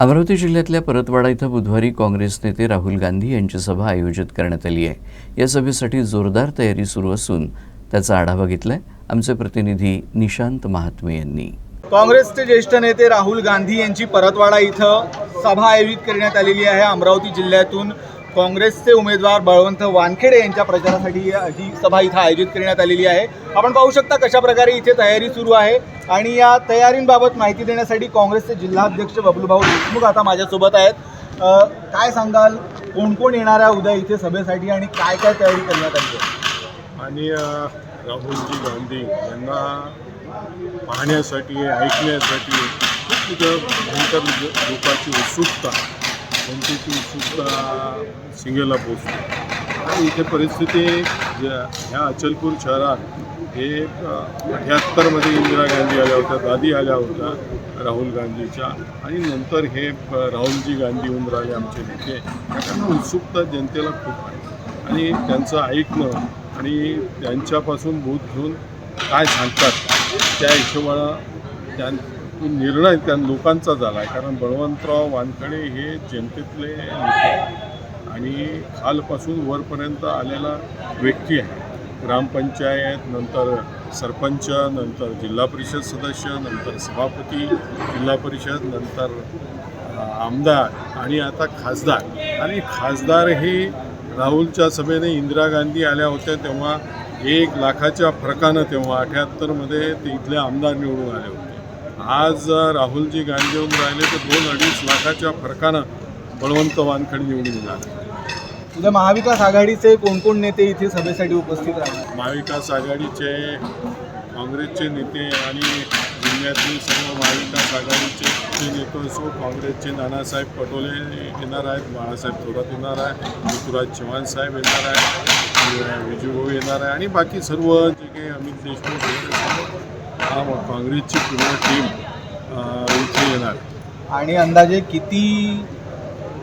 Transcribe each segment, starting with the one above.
अमरावती जिल्ह्यातल्या परतवाडा इथं बुधवारी काँग्रेस नेते राहुल गांधी यांची सभा आयोजित करण्यात आली आहे. या सभेसाठी जोरदार तयारी सुरू असून त्याचा आढावा घेतलाय आमचे प्रतिनिधी निशांत महात्मे यांनी. काँग्रेसचे ज्येष्ठ नेते राहुल गांधी यांची परतवाडा इथं सभा आयोजित करण्यात आलेली आहे अमरावती जिल्ह्यातून. काँग्रेसचे उमेदवार बळवंत वानखेडे यांच्या प्रचारासाठी ही सभा इथं आयोजित करण्यात आलेली आहे. आपण पाहू शकता कशा प्रकारे इथे तयारी सुरू आहे आणि या तयारींबाबत माहिती देण्यासाठी काँग्रेसचे जिल्हाध्यक्ष बबलूभाऊ देशमुख आता माझ्यासोबत आहेत. काय सांगाल? कोण कोण येणार आहे उद्या इथे सभेसाठी आणि काय काय तयारी करण्यात आली आहे? आणि राहुलजी गांधी यांना पाहण्यासाठी ऐकण्यासाठी खूप तिथं भयंकर लोकांची उत्सुकता त्यांची ती उत्सुकता शिंगेला पोचते आणि इथे परिस्थिती ज्या ह्या अचलपूर शहरात हे अठ्याहत्तरमध्ये इंदिरा गांधी आल्या होत्या दादी आल्या होत्या राहुल गांधीच्या. आणि नंतर हे राहुलजी गांधी होऊन राहिले आमचे नेते. त्यांना उत्सुकता जनतेला खूप आहे. आणि त्यांचं ऐकणं आणि त्यांच्यापासून बोध घेऊन काय सांगतात त्या हिशोबानं त्या निर्णय त्या लोकांचा झाला आहे. कारण बळवंतराव वानखडे हे जनतेतले नेते आणि खालपासून वरपर्यंत आलेला व्यक्ती आहे. ग्रामपंचायत नंतर सरपंच नंतर जिल्हा परिषद सदस्य नंतर सभापती जिल्हा परिषद नंतर आमदार आणि आता खासदार. आणि खासदार हे राहुलच्या सभेने इंदिरा गांधी आल्या होत्या तेव्हा एक लाखाच्या फरकानं तेव्हा अठ्याहत्तरमध्ये ते इथले आमदार निवडून आले होते. आज राहुलजी गांधी येऊन राहिले तर दोन अडीच लाखाच्या फरकानं बळवंत वानखडे निवडून येणार. उद्या महाविकास आघाडीचे कोण कोण नेते इथे सभेसाठी उपस्थित राहणार? महाविकास आघाडीचे काँग्रेसचे नेते आणि जिल्ह्यातील सर्व महाविकास आघाडीचे जे नेते असो काँग्रेसचे नानासाहेब पटोले येणार आहेत बाळासाहेब थोरात येणार आहे ऋतुराज चव्हाण साहेब येणार आहे विजूभाऊ येणार आहे आणि बाकी सर्व जे काही अमित देशमुख हा मग काँग्रेसची पूर्ण टीम इथे येणार. आणि अंदाजे किती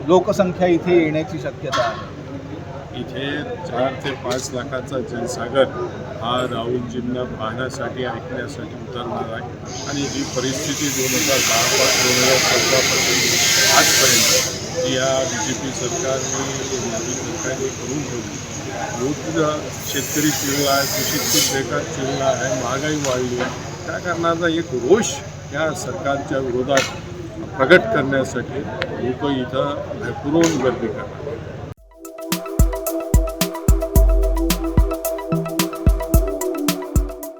लोकसंख्या इथे येण्याची शक्यता आहे? इथे चार ते पाच लाखाचा जनसागर हा राहुलजींना पाहण्यासाठी ऐकण्यासाठी उतरणार आहे. आणि जी परिस्थिती दोन हजार दहापासून दोन हजार चौदापासून आजपर्यंत या बी जे पी सरकारने मोदी सरकारने करून ठेवली. खूप शेतकरी चिरला आहे सुशिक्षित बेकार चिरला आहे महागाई वाढली आहे. त्या कारणाचा एक रोष या सरकारच्या विरोधात प्रगट करण्यासाठी लोक इथं भरपूर गर्दी करतात.